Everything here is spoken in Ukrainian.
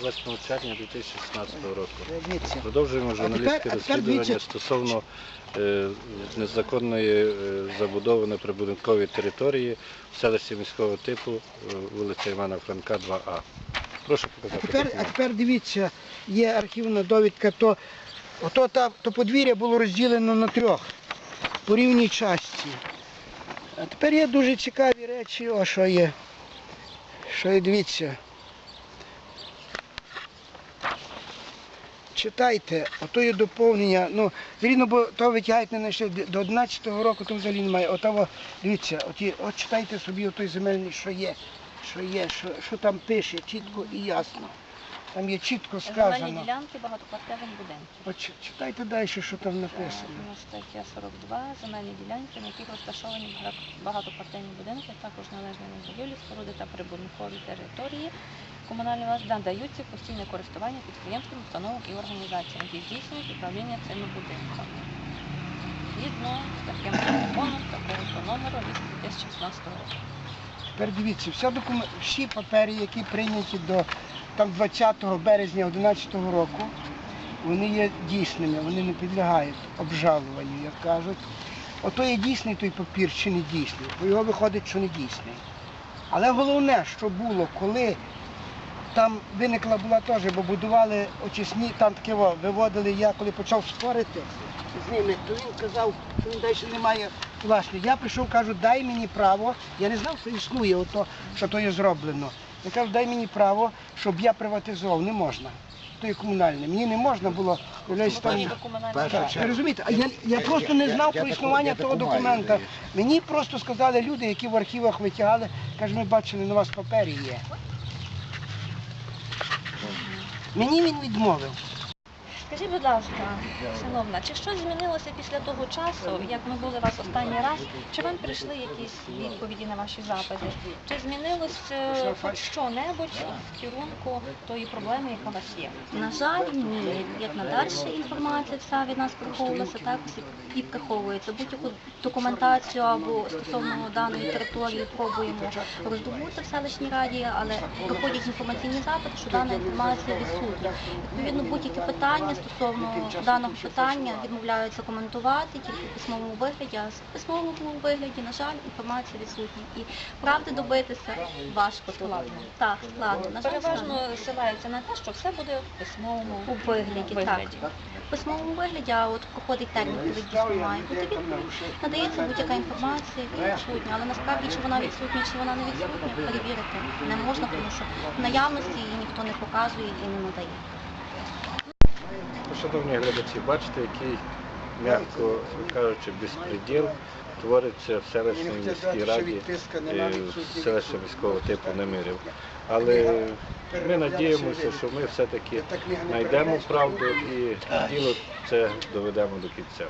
28 червня 2016 року. Продовжуємо журналістське розслідування стосовно е, незаконної е, забудови на прибудинковій території в селищі міського типу е, вулиця Івана Франка, 2А. Прошу показати. Тепер, а документ. тепер дивіться, є архівна довідка, то, ото та, то подвір'я було розділено на трьох по рівній часті. А тепер є дуже цікаві речі, о що є. Що є, дивіться. Читайте, ото є доповнення. Ну, зрідно, бо то витягають не знайшли. до 11-го року, то взагалі немає. Отого, дивіться, оті, от читайте собі отой земельний, що є, що є, що, що там пише, чітко і ясно. Там є чітко Земельні сказано. ділянки багатоквартирних будинків. От чи- читайте далі, що там написано. Е, Стаття 42. Земельні ділянки, на яких розташовані багато- багатоквартирні будинки, також належні на будівлі, споруди та прибудинкові території. Комунальні власті надаються в постійне користування підприємствам, установам і організаціям, які здійснюють управління цими будинками. Згідно з таким законом, такого номеру від 2016 року. Тепер дивіться, вся докумен... всі папери, які прийняті до там, 20 березня 2011 року, вони є дійсними, вони не підлягають обжалуванню, як кажуть. Ото є дійсний той папір чи не дійсний, бо його виходить, що не дійсний. Але головне, що було, коли там виникла була теж, бо будували очисні, там таке во, виводили, я коли почав спорити з ними, то він казав, що він далі не має власне. Я прийшов, кажу, дай мені право. Я не знав, що існує, ото, що то є зроблено. Я кажу, дай мені право, щоб я приватизував. Не можна. То є комунальне. Мені не можна було, там. Так, розумієте, а я, я просто не знав про існування того документа. Мені просто сказали люди, які в архівах витягали, кажуть, ми бачили, на вас папері є. Мені він відмовив. Скажіть, будь ласка, шановна, чи щось змінилося після того часу, як ми були вас останній раз? Чи вам прийшли якісь відповіді на ваші запити? Чи змінилось е, хоч що-небудь в керунку тої проблеми, яка у вас є? На жаль, ні. Як надальше інформація вся від нас приховувалася, так і приховується. Будь-яку документацію або стосовно даної території пробуємо роздобути в селищній раді, але приходять інформаційні запити, що дана інформація відсутня. Відповідно, будь-які питання стосовно даного питання відмовляються коментувати тільки в письмовому вигляді, а в письмовому вигляді, на жаль, інформація відсутня. І правди добитися важко тут. Так, складно. На жаль. Переважно ссилаються на те, що все буде в письмовому У вигляді, вигляді. так. В письмовому вигляді, а от проходить термін, коли дійсно має бути відповідь, надається будь-яка інформація, відсутня. Але насправді, чи вона відсутня, чи вона не відсутня, перевірити не можна, тому що в наявності її ніхто не показує і не надає. Шановні глядачі, бачите, який, м'яко кажучи, безпреділ твориться в селищній міській раді е, селища міського типу Немирів. Але ми надіємося, що ми все-таки знайдемо правду і діло це доведемо до кінця.